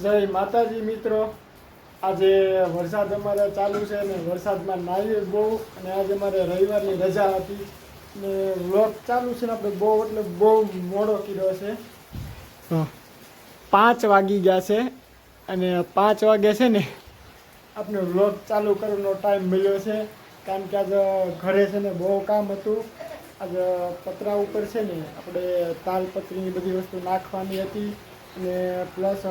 જય માતાજી મિત્રો. આજે વરસાદ અમારે ચાલુ છે ને વરસાદમાં નાહીએ બહુ. અને આજે અમારે રવિવારની રજા હતી. ને વ્લોગ ચાલુ છે ને આપણે બહુ એટલે બહુ મોડો કર્યો છે. પાંચ વાગી ગયા છે. અને પાંચ વાગે છે ને આપણે વ્લોગ ચાલુ કરવાનો ટાઈમ મળ્યો છે. કારણ કે આજે ઘરે છે ને બહુ કામ હતું. આજે પતરા ઉપર છે ને આપણે તાલપત્રીની બધી વસ્તુ નાખવાની હતી. અને પ્લસ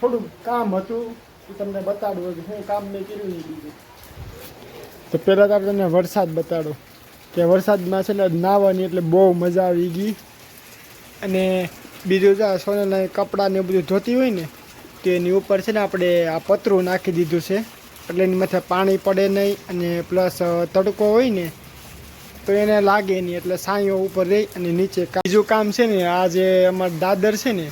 થોડું કામ હતું એ તમને બતાડું હતું કામ મેં કર્યું નહીં બીજું તો પહેલાં તો તમને વરસાદ બતાડો. કે વરસાદમાં છે ને નાહવાની એટલે બહુ મજા આવી ગઈ. અને બીજું જો આ સોનલના કપડાં ને બધું ધોતી હોય ને, તો એની ઉપર છે ને આપણે આ પતરું નાખી દીધું છે. એટલે એની માથે પાણી પડે નહીં અને પ્લસ તડકો હોય ને, તો એને લાગે નહીં. એટલે સાંયો ઉપર રહી અને નીચે બીજું કામ છે ને, આ જે અમારા દાદર છે ને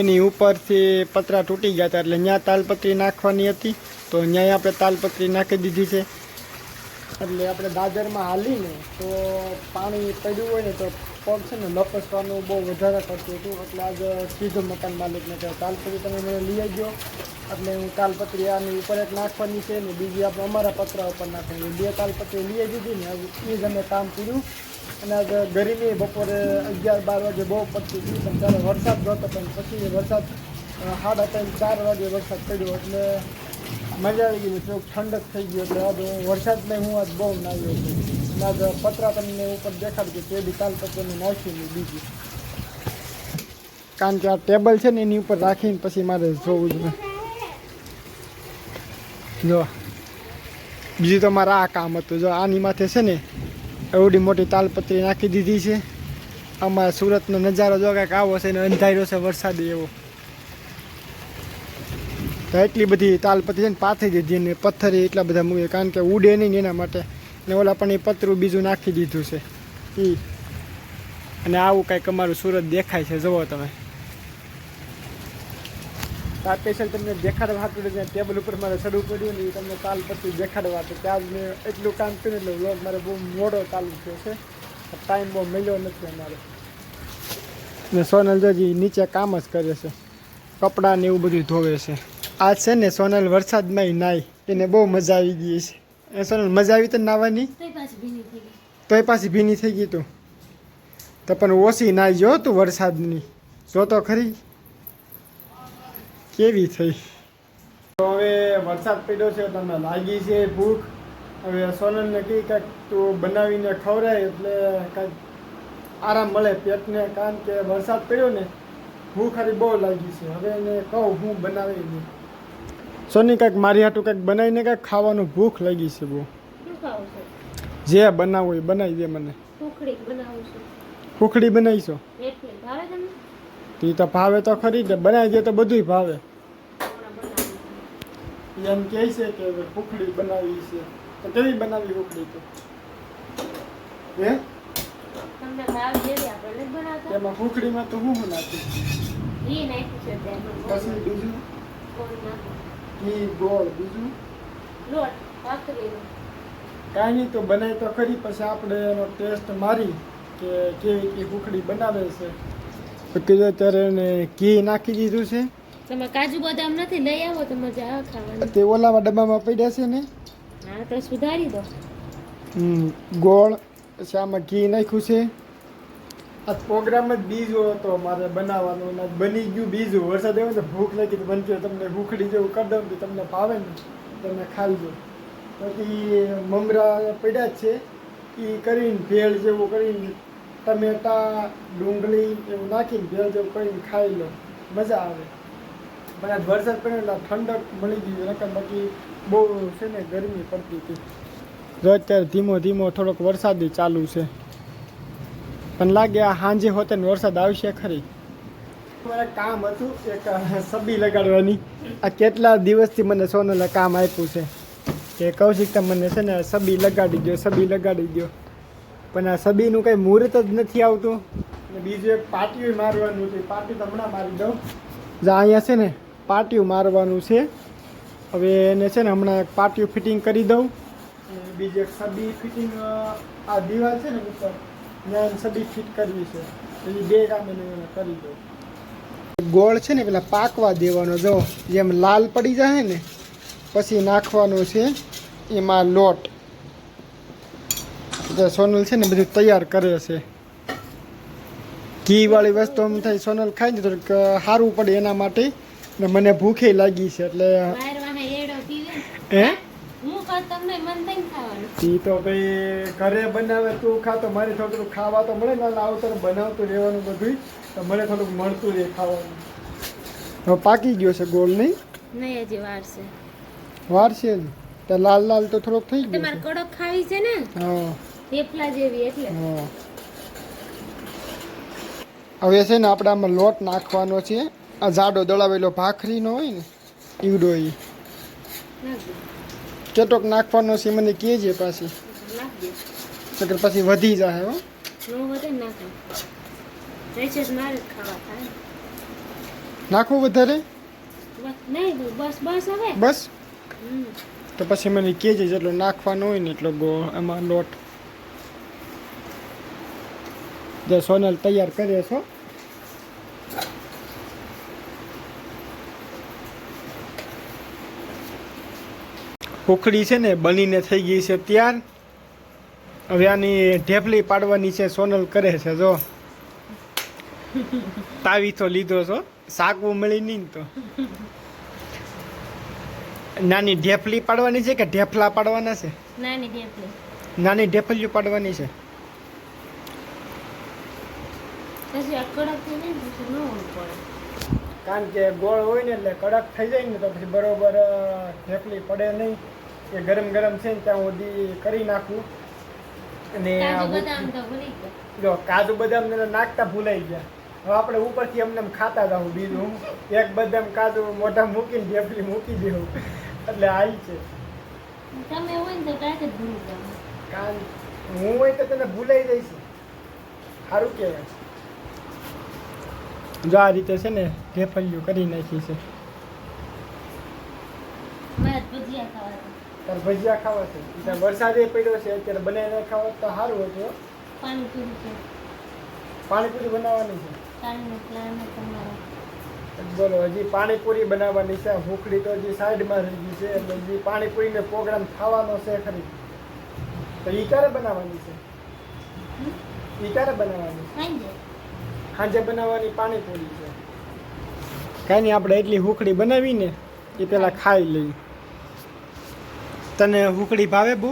એની ઉપરથી પતરા તૂટી ગયા હતા એટલે ત્યાં તાલપત્રી નાખવાની હતી. તો ત્યાં આપણે તાલપત્રી નાખી દીધી છે. એટલે આપણે દાદરમાં હાલીને તો પાણી પડ્યું હોય ને તો પગ છે ને લપસવાનું બહુ વધારે કરતું હતું. એટલે આજે સીધો મકાન માલિકને કહે તાલપત્રી તમે મને લઈ આવજો. એટલે હું તાલપત્રી આની ઉપર એક નાખવાની છે ને, બીજી આપણે અમારા પતરા ઉપર નાખવાની બે તાલપત્રી લઈ દીધી ને, હવે એ જ અમે કામ કર્યું. અને આજે ગરમી બપોરે અગિયાર બાર વાગે બહુ પડતી હતી, પણ ત્યારે વરસાદ નહોતો પણ પછી વરસાદ સાડા ત્રણ, ચાર વાગે વરસાદ પડ્યો. એટલે મજા આવી ગઈ થોડુંક ઠંડક થઈ ગયું. એટલે આજે વરસાદમાં હું આજ બહુ નાવ્યો છું. અને જ પતરા તમને ઉપર દેખાડ તે બી નાખી નહીં બીજી. કારણ કે આ ટેબલ છે ને એની ઉપર રાખીને પછી મારે જોવું જોઈએ જો. બીજું તો મારે આ કામ હતું. જો આની માથે છે ને એવડી મોટી તાલપત્રી નાખી દીધી છે. આમાં સુરતનો નજારો જો કાંઈક આવો છે ને અંધાર્યો છે વરસાદી એવો. તો એટલી બધી તાલપત્રી છે ને પાથરી દીધી ને પથ્થર એટલા બધા મૂકે. કારણ કે ઉડે નહીં એના માટે. ને ઓલા પણ એ પતરું બીજું નાખી દીધું છે. એ અને આવું કાંઈક અમારું સુરત દેખાય છે, જુઓ તમે. આ સ્પેશિયલ તમને દેખાડવા હતું જ્યાં ટેબલ ઉપર મારે ચડવું પડ્યું ને એ તમને તાલપત્રી દેખાડવા તો ત્યાં મેં એટલું કામ કર્યું એટલે વ્લોગ મારે બહુ મોડો ચાલુ થયો છે. ટાઈમ બહુ મળ્યો નથી અમારે. ને સોનલ જોજી નીચે કામ જ કરે છે. કપડાં ને એવું બધું ધોવે છે. આજ છે ને સોનલ વરસાદમાં નાય. એને બહુ મજા આવી ગઈ છે. એ સોનલ મજા આવી તો નાવાની તોય પાછી ભીની થઈ ગઈ. પાછી ભીની થઈ ગઈ તું? તો પણ ઓછી નાઈ જો તું વરસાદની. જો તો ખરી. કેવી થઈ? તો હવે વરસાદ પડ્યો છે તમને લાગી છે ભૂખ. હવે સોનલને કહી કાંઈક તું બનાવીને ખવડાય એટલે કાંઈક આરામ મળે પેટને. કારણ કે વરસાદ પડ્યો ને ભૂખ હારી બહુ લાગી છે. હવે એને કહું હું બનાવીને. સોની કાંઈક મારી હાટું કાંઈક બનાવીને કાંઈક ખાવાનું ભૂખ લાગી છે બહુ. જે બનાવવું એ બનાવી દે મને. ખોખડી બનાવીશો. એ તો ભાવે તો ખરી ને બનાવી દે તો બધુંય ભાવે. એમ કહે છે કે ખુખડી બનાવી છે. તો કેવી બનાવી ખુખડી તો? હે? તેમાં ખુખડીમાં તો હું શું નાખી પછી બીજું? ઘી ગોળ બીજું? લોટ ભાખરીનો કાંઈ નહીં તો બનાવી તો ખરી પછી આપણે એનો ટેસ્ટ મારી કે કેવી કે ખુખડી બનાવે છે. તો કીધું અત્યારે એને ઘી નાખી દીધું છે. તમે કાજુ બદામ નથી લઈ આવો તો મજા આવે ખાવાની. તે ઓલાવા ડબ્બામાં પડ્યા છે ને? હા તો સુધારી દો. હમ, ગોળ પછી આમાં ઘી નાખ્યું છે. આ પ્રોગ્રામ જ બીજો હતો મારે બનાવવાનો અને બની ગયું બીજું. વરસાદ આવ્યો છે ભૂખ લાગી તો બનતી તમને ભૂખડી જેવું કરી દઉં તમને ભાવે ને, તમે ખાઈ પછી મમરા પડ્યા જ છે. એ કરીને ભેળ જેવું કરીને ટમેટા, ડુંગળી એવું નાખીને ભેળ જેવું કરીને ખાઈ લો. મજા આવે. પણ આજ વરસાદ પડ્યો એટલે ઠંડક મળી ગઈ નકર બાકી બહુ છે ને ગરમી પડતી હતી. અત્યારે ધીમો ધીમો થોડોક વરસાદી ચાલુ છે. પણ લાગે આ સાંજે હોતે ને વરસાદ આવશે ખરી. મારે કામ હતું, એક સબી લગાડવાની. આ કેટલા દિવસથી મને સોનલે કામ આપ્યું છે? કે કૌશિક મને છે ને સબી લગાડી દો સબી લગાડી દો પણ આ સબીનું કંઈ મુહૂર્ત જ નથી આવતું. અને બીજું એક પાટિયું મારવાનું છે. પાટી તો હમણાં મારી દઉં. જા, અહીંયા છે ને પાટિયું મારવાનું છે. હવે એને છે ને હમણાં એક પાટિયું ફિટિંગ કરી દઉં. બીજી એક સબી ફિટિંગ આ દિવાલ છે ને ઉપર. સબી ફિટ કરવી છે. એ બે કામ એને કરી દઉં ગોળ છે ને પેલા પાકવા દેવાનો જો જેમ લાલ પડી જાય ને પછી નાખવાનો છે એમાં લોટ. જે સોનલ છે ને બધું તૈયાર કરે છે. ઘી વાળી વસ્તુ આમ થાય સોનલ ખાય ને તો સારું પડે એના માટે. ને મને ભૂખે લાગી છે એટલે ને. હે? હું તમને મન થઈ ખાવાનું ઈ તો ભાઈ ઘરે બનાવે તું ખા તો મારે થોડું ખાવા તો મળે ને આવતર બનાવતું રહેવાનું બધું તો મને થોડુંક મળતું રહે ખાવાનું. હવે પાકી ગયો છે ગોળ નહીં? નહીં હજી વાર છે વાર છે જ? તો લાલ લાલ તો થોડોક થઈ ગયો તમારે કડક ખાવી છે ને હા. થેપલા જેવી એટલે. હા. હવે છે ને આપણે આમાં લોટ નાખવાનો છે. આ જાડો દળાવેલો ભાખરીનો હોય ને ઈવડો એ નાખી કેટલોક નાખવાનો છે મને કહેજે પાછી. નકર પછી વધી જાય હો નાખવું વધારે? બસ નહીં બસ બસ હવે. બસ? તો પછી મને કહેજે જેટલો નાખવાનો હોય ને એટલો ગો એમાં લોટ. જે સોનલ તૈયાર કરે છો ઉખડી છે ને બનીને થઈ ગઈ છે ત્યાર. હવે આની ઢેફલી પાડવાની છે સોનલ કરે છે જો. તાવી તો લીધો છો. સાકવું મળી નહીં તો. નાની ઢેફલી પાડવાની છે કે ઢેફલા પાડવાના છે? નાની ઢેફલી. નાની ઢેફલીઓ પાડવાની છે. પછી જાય ને ન પડે. કારણ કે ગોળ હોય ને એટલે કડક થઈ જાય ને તો પછી બરોબર ઢેકલી પડે નહીં. એ ગરમ ગરમ છે ને ત્યાં સુધી કરી નાખું અને જો કાજુ બદામ નાખતા ભૂલાઈ ગયા. હવે આપણે ઉપરથી અમને ખાતા જાઉં બીજું. એક બદામ કાજુ મોઢા મૂકીને ઢેફલી મૂકી દેવું. એટલે આવી છે. તમે હોય ને તો હું હોય તો તને ભૂલાઈ જઈશ. સારું કહેવાય. જો આ રીતે છે ને ઢેફલિયું કરી નાખી છે. તાર ભજીયા ખાવા છે? તાર વરસાદે પડ્યો છે અત્યારે બનાવીને ખાવા તો સારું હતું પાણીપુરી છે. પાણીપુરી બનાવવાની છે? બોલો હજી પાણીપુરી બનાવવાની છે ભૂખડી તો હજી સાઈડમાં રહી ગઈ છે એટલે હજી પાણીપુરીનો પ્રોગ્રામ થવાનો છે ખરી. તો ઈ ક્યારે બનાવવાની છે? ઈ ક્યારે બનાવવાની સાંજે. સાંજે બનાવવાની પાણીપુરી છે. કાંઈ નહીં આપણે એટલી હુકડી બનાવીને એ પહેલાં ખાઈ લઈ તને હુકડી ભાવે બહુ?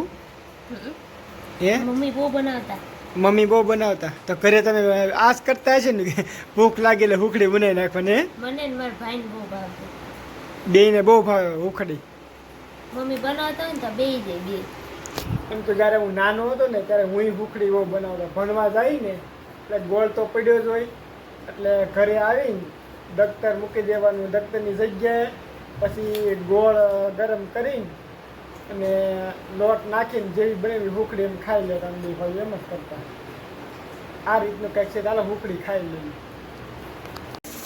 એ મમ્મી બહુ બનાવતા. મમ્મી બહુ બનાવતા. તો ઘરે તમે આસ કરતા હશે ને કે ભૂખ લાગે એટલે હુકડી બનાવી નાખવાની મને ને મારા ભાઈને બહુ ભાવે બેયને બહુ ભાવે હુકડી મમ્મી બનાવતા હોય ને તો બે જાય બે એમ તો જ્યારે હું નાનો હતો ને ત્યારે હું હુકડી બહુ બનાવતો. ભણવા જાય ને એટલે ગોળ તો પડ્યો જ હોય. એટલે ઘરે આવીને દફતર મૂકી દેવાનું દફતરની જગ્યાએ પછી ગોળ ગરમ કરીને અને લોટ નાખીને જેવી બનેવી હુકડી એમ ખાઈ લે બે ભાઈ એમ જ કરતા. આ રીતનું કંઈક છે, ચાલો હુકડી ખાઈ લઈએ.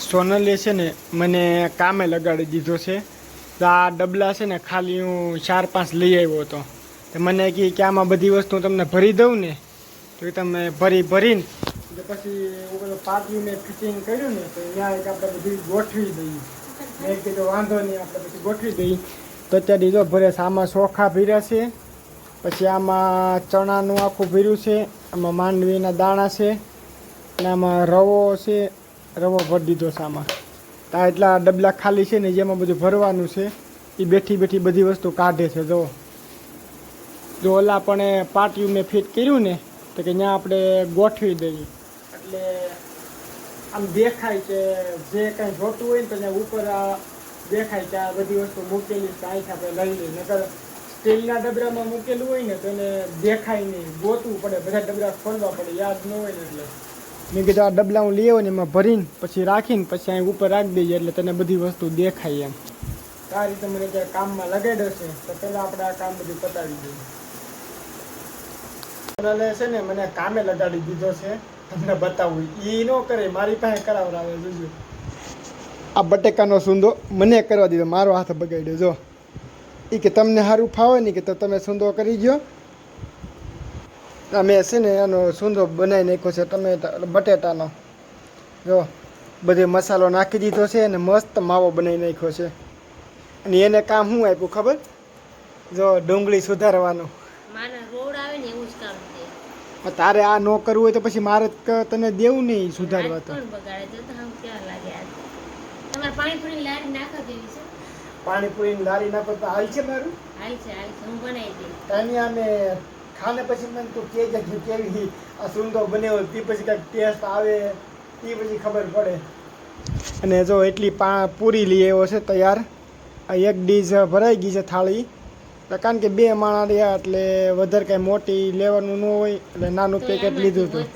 સોનલે છે ને મને કામે લગાડી દીધો છે. તો આ ડબલા છે ને ખાલી હું ચાર પાંચ લઈ આવ્યો હતો. તો મને કહે કે આમાં બધી વસ્તુ તમને ભરી દઉં ને, તો તમે ભરી ભરીને એટલે પછી હું પેલો પાટિયું મેં ફિટિંગ કર્યું ને તો ત્યાં એક આપણે બધી ગોઠવી દઈએ. મેં કીધું વાંધો નહીં આપણે પછી ગોઠવી દઈએ. તો અત્યારે જો ભરે આમાં ચોખા ભીર્યા છે પછી આમાં ચણાનું આખું ભીર્યું છે આમાં માંડવીના દાણા છે અને આમાં રવો છે રવો ભરી દીધો છે આમાં. તો આ એટલા ડબલા ખાલી છે ને જેમાં બધું ભરવાનું છે એ બેઠી બેઠી બધી વસ્તુ કાઢે છે જો. જો ઓલા પણ પાટિયું મેં ફિટ કર્યું ને તો કે ત્યાં આપણે ગોઠવી દઈએ. એટલે આમ દેખાય કે જે કાંઈ જોતું હોય ને તો ત્યાં ઉપર દેખાય કે આ બધી વસ્તુ મૂકેલી છે અહીંથી આપણે લઈ લઈએ નકર સ્ટીલના ડબરામાં મૂકેલું હોય ને તેને દેખાય નહીં. ગોતવું પડે, બધા ડબરા ખોલવા પડે, યાદ ન હોય ને એટલે. મેં કીધું આ ડબલા હું લઈ ને એમાં ભરીને પછી રાખીને પછી અહીં ઉપર રાખી દઈએ એટલે તને બધી વસ્તુ દેખાય એમ. આ રીતે મને ત્યાં કામમાં લગાડ્યો છે, તો પહેલાં આપણે આ કામ બધું પતાવી દઈએ. છે ને મને કામે લગાડી દીધો છે. તમને બતાવું. એ ન કરે, મારી પાસે કરાવડાવે જોજો. આ બટેકાનો સૂંદો મને કરવા દીધો, મારો હાથ બગાડ્યો, જો. એ કે તમને સારું ફાવે ને કે તો તમે સૂંદો કરી ગયો અમે છે ને એનો સૂંદો બનાવી નાખ્યો છે, તમે બટેટાનો. જો, બધે મસાલો નાખી દીધો છે અને મસ્ત માવો બનાવી નાખ્યો છે. અને એને કામ શું આપ્યું ખબર? જો ડુંગળી સુધારવાનું માના રોડ આવે ને એવું જ કામ છે પણ તારે આ ન કરવું હોય તો પછી મારે તને દેવું નહીં સુધારવા તો. પાણીપુરી લારી નાખો તો હાલ છે મારું. હાલ છે હાલ છે હું બનાવી ખાને પછી મને તું કે કેવી આ સુંદર બન્યો તે પછી કાંઈક ટેસ્ટ આવે તે પછી ખબર પડે. અને જો એટલી પા પૂરી લઈ આવ્યો છે તૈયાર. આ એક ડીશ ભરાઈ ગઈ છે થાળી. કારણ કે બે માણા રહ્યા એટલે વધારે કાંઈ મોટી લેવાનું ન હોય એટલે નાનું પેકેટ લીધું હતું.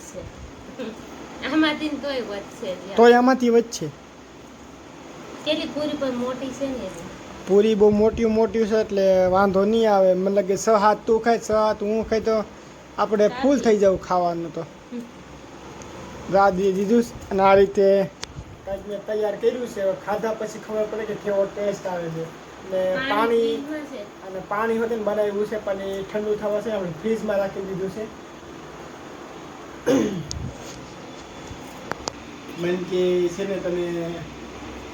આમાંથી તોય વધશે આમાંથી વચ્ચે પૂરી બહુ મોટી મોટી છે એટલે વાંધો નહીં આવે. મતલબ કે છ હાથ તું ખાય છ હાથ હું ખાય તો આપણે ફૂલ થઈ જવું ખાવાનું તો. રાહ દીધું. અને આ રીતે કાંઈક મેં તૈયાર કર્યું છે. ખાધા પછી ખબર પડે કે કેવો ટેસ્ટ આવે છે. અને પાણી અને પાણી હોતે બનાવ્યું છે પણ એ ઠંડુ થવા છે આપણે ફ્રીજમાં રાખી દીધું છે. મન કે છે ને તમે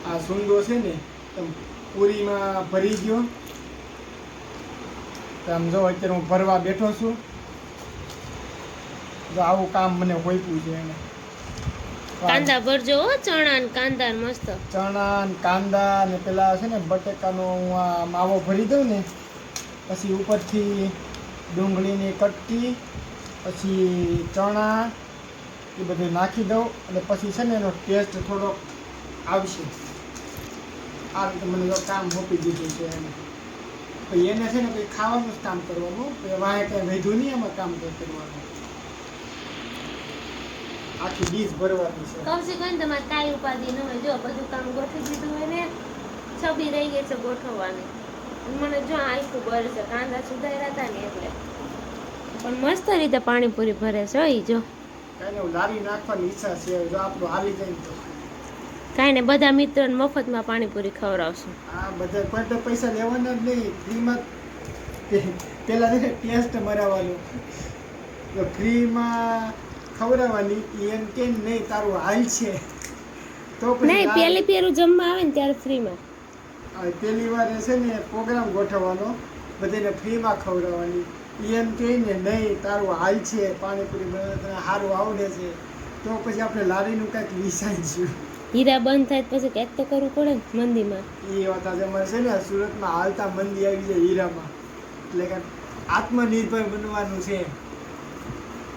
આ સુંદો છે ને તમે પૂરીમાં ભરી ગયો તો આમ જો અત્યારે હું ભરવા બેઠો છું. જો આવું કામ મને હોઈતું છે એને. કાંદા ભરજો હો ચણા ને કાંદા મસ્ત. ચણા ને કાંદા ને પેલા છે ને બટેકાનો હું આ માવો ભરી દઉં ને પછી ઉપરથી ડુંગળીની કટકી પછી ચણા એ બધું નાખી દઉં અને પછી છે ને એનો ટેસ્ટ થોડો આવશે. આ રીતે મને કામ મોકલી દીધું છે એને. પછી એને છે ને કંઈ ખાવાનું જ કામ કરવાનું વાહે કંઈ વધ્યું નહીં એમાં કામ કંઈ કરવાનું. આખી ડીશ ભરવાની છે. કમસે કમ તમારે કાંઈ ઉપાધિ ન હોય. જો બધું કામ ગોઠવી દીધું હોય ને છબી રહી ગઈ છે ગોઠવવાની. મને જો આખું ભરે છે કાંદા સુધાર્યા હતા ને એટલે. પણ મસ્ત રીતે પાણીપુરી ભરે છે હો ઈ જો. કાંઈ લારી નાખવાની ઈચ્છા છે. જો આપણું હાલી જાય તો. કાંઈ ને બધા મિત્રોને મફતમાં પાણીપુરી ખવડાવશું. આ બધા કોઈ તો પૈસા લેવાના જ નહીં. ફ્રીમાં પેલા ટેસ્ટ મરાવવાનું. ફ્રીમાં ખવડાવવાની એમ કે નહીં તારું હાલ છે. તો પછી નહીં આ- પેલી જમવા આવે ને ત્યારે ફ્રીમાં. પહેલી વાર છે ને પ્રોગ્રામ ગોઠવવાનો બધાને ફ્રીમાં ખવડાવવાની. એમ કે ને નહીં તારું હાલ છે પાણીપુરી બનાવતા સારું આવડે છે. તો પછી આપણે લારીનું કાંઈક વિસાઈશું હીરા બંધ થાય પછી કંઈક તો કરવું પડે ને મંદીમાં. એ વાત આજે અમારે છે ને સુરતમાં હાલતા મંદી આવી જાય હીરામાં. એટલે કે આત્મનિર્ભર બનવાનું છે.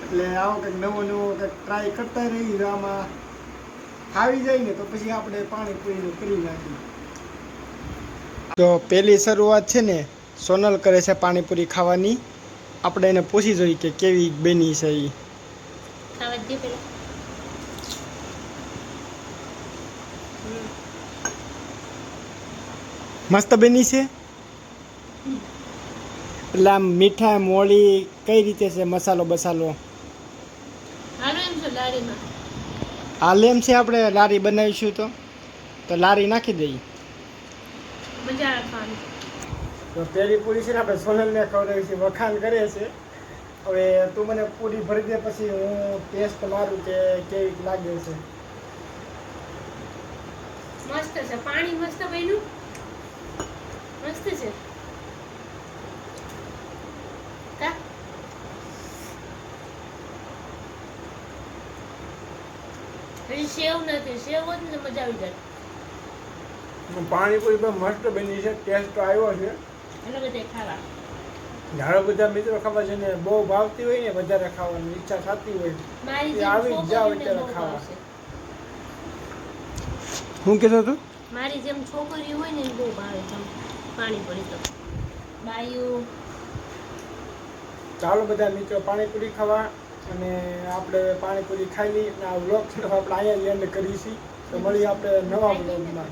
એટલે આવો કંઈક નવો નવો કંઈક ટ્રાય કરતા રહી આમાં ખાવી જાય ને તો પછી આપણે પાણીપુરીનું કરી નાખીએ. તો પહેલી શરૂઆત છે ને સોનલ કરે છે પાણીપુરી ખાવાની. આપણે એને પૂછી જોઈએ કે કેવી બની છે એ મસ્ત બની છે? એટલે આમ મીઠા મોળી કઈ રીતે છે મસાલો બસાલો? લારીમાં. આ એમ છે આપણે લારી બનાવીશું તો. તો લારી નાખી દઈએ. મજા આવે ખાવાની. તો પેલી પૂરી છે ને આપણે સોનલને ખવડાવી છે વખાણ કરે છે. હવે તું મને પૂરી ભરી દે પછી હું ટેસ્ટ મારું કે કેવી લાગે છે. મસ્ત છે પાણી મસ્ત બન્યું. મસ્ત છે. સેવ નથી સેવ હોત ને મજા આવી જાય. પાણીપુરી પણ મસ્ત બની છે ટેસ્ટ તો આવ્યો છે. એટલે બધે ખાવા. ઘણા બધા મિત્રો ખાવા છે ને બહુ ભાવતી હોય ને વધારે ખાવાની ઈચ્છા થતી હોય. આવી જાવ ત્યારે ખાવા. હું કીધું તું મારી જેમ છોકરીઓ હોય ને બહુ ભાવે છે પાણીપુરી તો. બાયું. ચાલો બધા મિત્રો પાણીપુરી ખાવા. અને આપણે પાણીપુરી ખાઈ લઈએ અને આ વ્લોગ આપણે અહીંયા એન્ડ છીએ. તો મળીએ આપણે નવા વ્લોગમાં